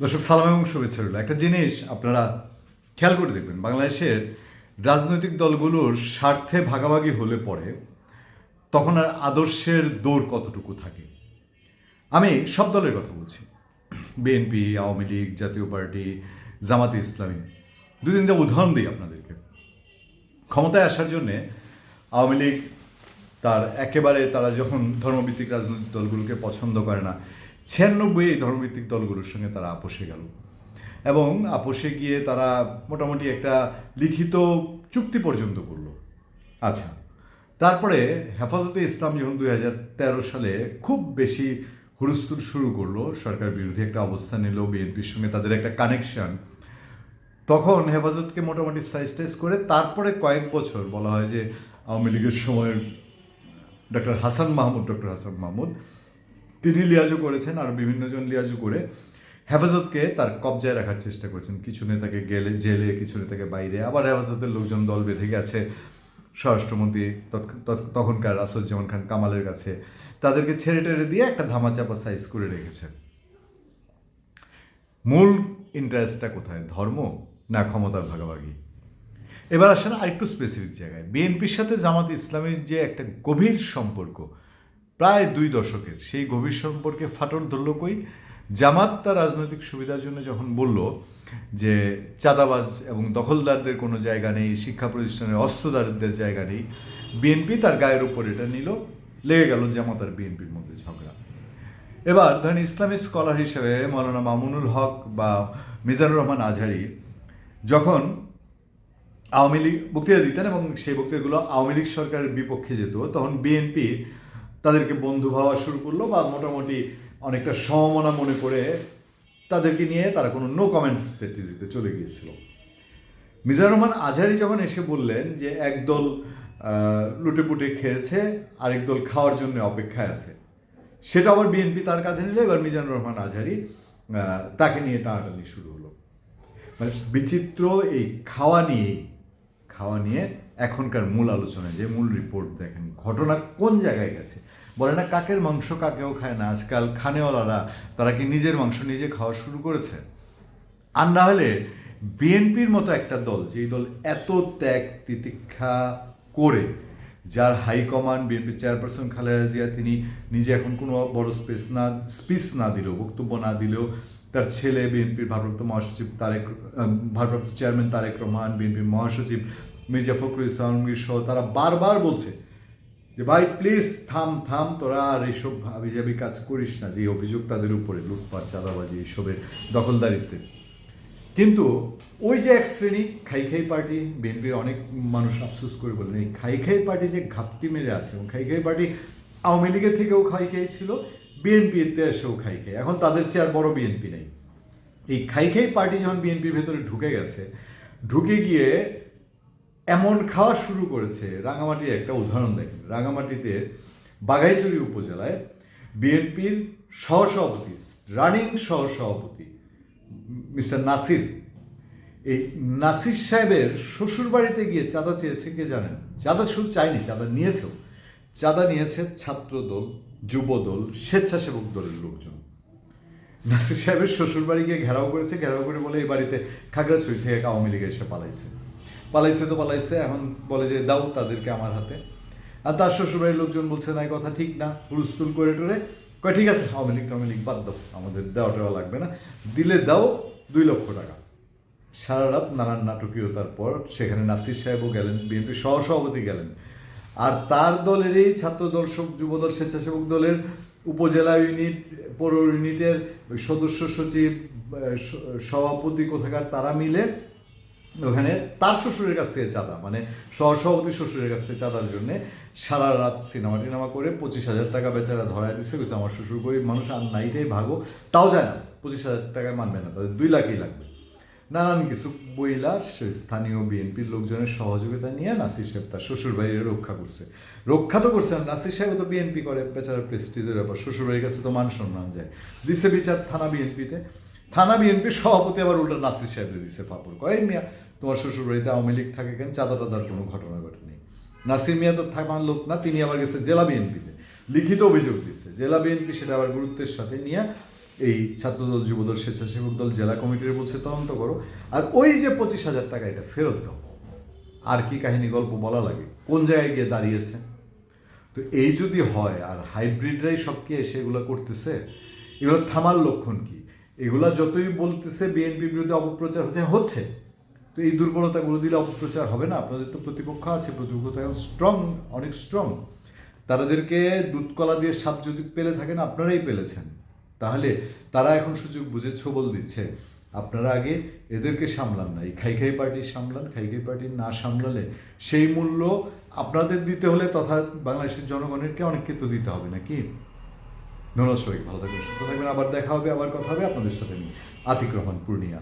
দর্শক, সালাম এবং শুভেচ্ছা রইল। একটা জিনিস আপনারা খেয়াল করে দেখবেন, বাংলাদেশের রাজনৈতিক দলগুলোর স্বার্থে ভাগাভাগি হলে পরে তখন আর আদর্শের দৌড় কতটুকু থাকে? আমি সব দলের কথা বলছি। বিএনপি, আওয়ামী লীগ, জাতীয় পার্টি, জামাতে ইসলামী। দু তিনটা উদাহরণ দিই আপনাদেরকে। ক্ষমতায় আসার জন্যে আওয়ামী লীগ তার একেবারে তারা যখন ধর্মভিত্তিক রাজনৈতিক দলগুলোকে পছন্দ করে না ছিয়ানব্বই এই ধর্মভিত্তিক দলগুলোর সঙ্গে তারা আপোষে গেল। এবং আপোষে গিয়ে তারা মোটামুটি একটা লিখিত চুক্তি পর্যন্ত করল। আচ্ছা তারপরে হেফাজতে ইসলাম যখন দুই হাজার তেরো সালে খুব বেশি হুরুস্তুর শুরু করল, সরকার বিরোধী একটা অবস্থান নিল, বিএনপির সঙ্গে তাদের একটা কানেকশন তখন হেফাজতকে মোটামুটি সাইজ করে তারপরে কয়েক বছর বলা হয় যে আওয়ামী লীগের সময় ডক্টর হাসান মাহমুদ ডক্টর হাসান মাহমুদ তিনি লিয়াজু করেছেন আর বিভিন্নজন লিয়াজু করে। হেফাজতকে তার কবজায় রাখার চেষ্টা করেছেন। কিছু নেতাকে গেলে, জেলে, কিছু নেতাকে বাইরে। আবার হেফাজতের লোকজন দল বেঁধে গেছে। স্বরাষ্ট্রমন্ত্রী তখনকার আসুজ্জামান খান কামালের কাছে। তাদেরকে ছেড়ে টেড়ে দিয়ে একটা ধামাচাপা সাইজ করে রেখেছে। মূল ইন্টারেস্টটা কোথায়? ধর্ম না ক্ষমতার ভাগাভাগি? এবার আসেন আরেকটু স্পেসিফিক জায়গায়। বিএনপির সাথে জামাত ইসলামের যে একটা গভীর সম্পর্ক প্রায় দুই দশকের সেই গভীর সম্পর্কে ফাটল ধরল কই? জামাত তার রাজনৈতিক সুবিধার জন্য যখন বলল যে চাঁদাবাজ এবং দখলদারদের কোনো জায়গা নেই, শিক্ষা প্রতিষ্ঠানের অস্ত্রদারদের জায়গা নেই বিএনপি তার গায়ের উপর এটা নিল, লেগে গেল জামাত আর বিএনপির মধ্যে ঝগড়া। এবার ধরেন ইসলামী স্কলার হিসেবে মৌলানা মামুনুল হক বা মিজানুর রহমান আজহারি যখন আওয়ামী লীগ বক্তৃতা দিতেন এবং সেই বক্তৃতাগুলো আওয়ামী লীগ সরকারের বিপক্ষে যেত, তখন বিএনপি তাদেরকে বন্ধু ভাবা শুরু করল বা মোটামুটি অনেকটা সমমনা মনে করে তাদেরকে নিয়ে তারা কোনো নো কমেন্ট স্ট্র্যাটেজিতে চলে গিয়েছিল। মিজানুর রহমান আজহারি যখন এসে বললেন যে একদল লুটেপুটে খেয়েছে, আরেক দল খাওয়ার জন্য অপেক্ষায় আছে, সেটা আবার বিএনপি তার কাঁধে নিল, এবার মিজানুর রহমান আজহারি তাকে নিয়ে টানাটানি শুরু হলো। মানে বিচিত্র এই খাওয়া নিয়ে খাওয়া নিয়ে এখনকার মূল আলোচনায় যে মূল রিপোর্ট দেখেন, ঘটনা কোন জায়গায় গেছে? বলে না, কাকের মাংস কাকেও খায় না, আজকাল খানেওয়ালারা, তারা কি নিজের মাংস নিজে খাওয়া শুরু করেছে? আর না হলে বিএনপির মতো একটা দল, যেই দল এত ত্যাগ তিতিক্ষা করে, যার হাইকমান্ড বিএনপির চেয়ারপারসন খালেদা জিয়া, তিনি নিজে এখন কোনো বড় স্পেস না স্পিচ না দিলেও, বক্তব্য না দিলেও, তার ছেলে বিএনপির ভারপ্রাপ্ত মহাসচিব তারেক ভারপ্রাপ্ত চেয়ারম্যান তারেক রহমান, বিএনপির মহাসচিব মির্জা ফখরুল ইসলাম সহ তারা বারবার বলছে যে, ভাই প্লিজ থাম থাম, তোরা আর এইসব হাবিজাবি কাজ করিস না, যে অভিযোগ তাদের উপরে, লুটপাট, চাঁদাবাজি এইসবের দখলদারিত্বে। কিন্তু ওই যে এক শ্রেণি, খাই খাই পার্টি, বিএনপির অনেক মানুষ আফসোস করে বলেন, এই খাই খাই পার্টি যে ঘাপটি মেরে আছে এবং খাই খাই পার্টি আওয়ামী লীগের থেকেও খাই খাই ছিল বিএনপিতে এসেও খাই খাই। এখন তাদের চেয়ে আর বড় বিএনপি নেই। এই খাই খাই পার্টি যখন বিএনপির ভেতরে ঢুকে গেছে, ঢুকে গিয়ে এমন খাওয়া শুরু করেছে রাঙামাটির একটা উদাহরণ দেখেন। রাঙামাটিতে বাঘাইচুরি উপজেলায় বিএনপির সহসভাপতি, রানিং সহসভাপতি, মিস্টার নাসির। এই নাসির সাহেবের শ্বশুর বাড়িতে গিয়ে চাঁদা চেয়েছে কে জানেন? চাঁদা শুধু চায়নি, চাঁদা নিয়েছেও। চাঁদা নিয়েছে ছাত্র দল যুব দল স্বেচ্ছাসেবক দলের লোকজন। নাসির সাহেবের শ্বশুর বাড়ি গিয়ে ঘেরাও করেছে, ঘেরাও করে বলে এই বাড়িতে খাগড়াছড়ি থেকে আওয়ামী লীগ এসে পালাইছে। পালাইছে তো পালাইছে, এখন বলে যে দাও তাদেরকে আমার হাতে। আর তার শ্বশুরবাড়ির লোকজন বলছে, না কথা ঠিক না। হুলস্থুল করে টরে কয়, ঠিক আছে, আওয়ামী লীগ টাওয়ামী লীগ বাদ দাও, আমাদের দেওয়া টেওয়া লাগবে না। দিলে দাও দুই লক্ষ টাকা। সারা রাত নানান নাটকীয়তার পর সেখানে নাসির সাহেবও গেলেন বিএনপি সহসভাপতি গেলেন। আর তার দলেরই ছাত্র সব- যুবদল, স্বেচ্ছাসেবক দলের উপজেলা ইউনিট, পৌর ইউনিটের সদস্য সচিব সভাপতি কোথাকার, তারা মিলে ওখানে তার শ্বশুরের কাছ থেকে চাঁদা মানে সহসভাপতি শ্বশুরের কাছ থেকে চাঁদার জন্য সারা রাত সিনেমা টিনেমা করে পঁচিশ হাজার টাকা বেচারা ধরায় দিচ্ছে বলছে আমার শ্বশুর গরিব মানুষ, আর নাইটাই ভাগো। তাও যায় না, পঁচিশ হাজার টাকায় মানবে না, তাদের দুই লাখই লাগবে। নানান কিছু বইলা স্থানীয় বিএনপির লোকজনের সহযোগিতা নিয়ে নাসির সাহেব তার শ্বশুর বাড়ির রক্ষা করছে। রক্ষা তো করছে নাসির সাহেব তো বিএনপি করে, বেচারা প্রেস্টিজের ব্যাপার শ্বশুর বাড়ির কাছে তো মান সম্মান যায়। দিছে বিচার থানা বিএনপিতে, থানা বিএনপির সভাপতি আবার উল্টা নাসির সাহেব দিছে ফাপড়, কয় মিয়া? তোমার শ্বশুর বাড়িতে আওয়ামী লীগ থাকে কেন? চাঁদা টাদার কোনো ঘটনা ঘটেনি। নাসির মিয়া তো থাকার লোক না, তিনি আবার গেছে জেলা বিএনপিতে। লিখিত অভিযোগ দিচ্ছে জেলা বিএনপি সেটা আবার গুরুত্বের সাথে নিয়ে এই ছাত্রদল, যুবদল, স্বেচ্ছাসেবক দল, জেলা কমিটির বলছে, তদন্ত করো। আর ওই যে পঁচিশ হাজার টাকা, এটা ফেরত দাও। আর কি কাহিনী, গল্প বলা লাগে? কোন জায়গায় গিয়ে দাঁড়িয়েছে? তো এই যদি হয়, আর হাইব্রিডরাই সব কি এসে এগুলো করতেছে, এগুলো থামার লক্ষণ কি? এগুলা যতই বলতেছে, বিএনপির বিরুদ্ধে অপপ্রচার হচ্ছে হচ্ছে। তো এই দুর্বলতাগুলো দিলে অপপ্রচার হবে না। আপনাদের তো প্রতিপক্ষ আছে, প্রতিপক্ষ এখন স্ট্রং অনেক স্ট্রং তাদেরকে দুধ কলা দিয়ে সাপ যদি পেলে থাকেন, আপনারাই পেলেছেন। তাহলে তারা এখন সুযোগ বুঝে ছবল দিচ্ছে। আপনারা আগে এদেরকে সামলান না। এই খাই খাই পার্টি সামলান, খাই খাই পার্টি না সামলালে সেই মূল্য আপনাদের দিতে হলে তথা বাংলাদেশের জনগণেরকে অনেককে তো দিতে হবে, নাকি? ধন্যবাদ সবাই ভালো থাকবেন, সুস্থ থাকবেন। আবার দেখা হবে, আবার কথা হবে আপনাদের সাথে নিয়ে। আতিক রহমান, পূর্ণিয়া।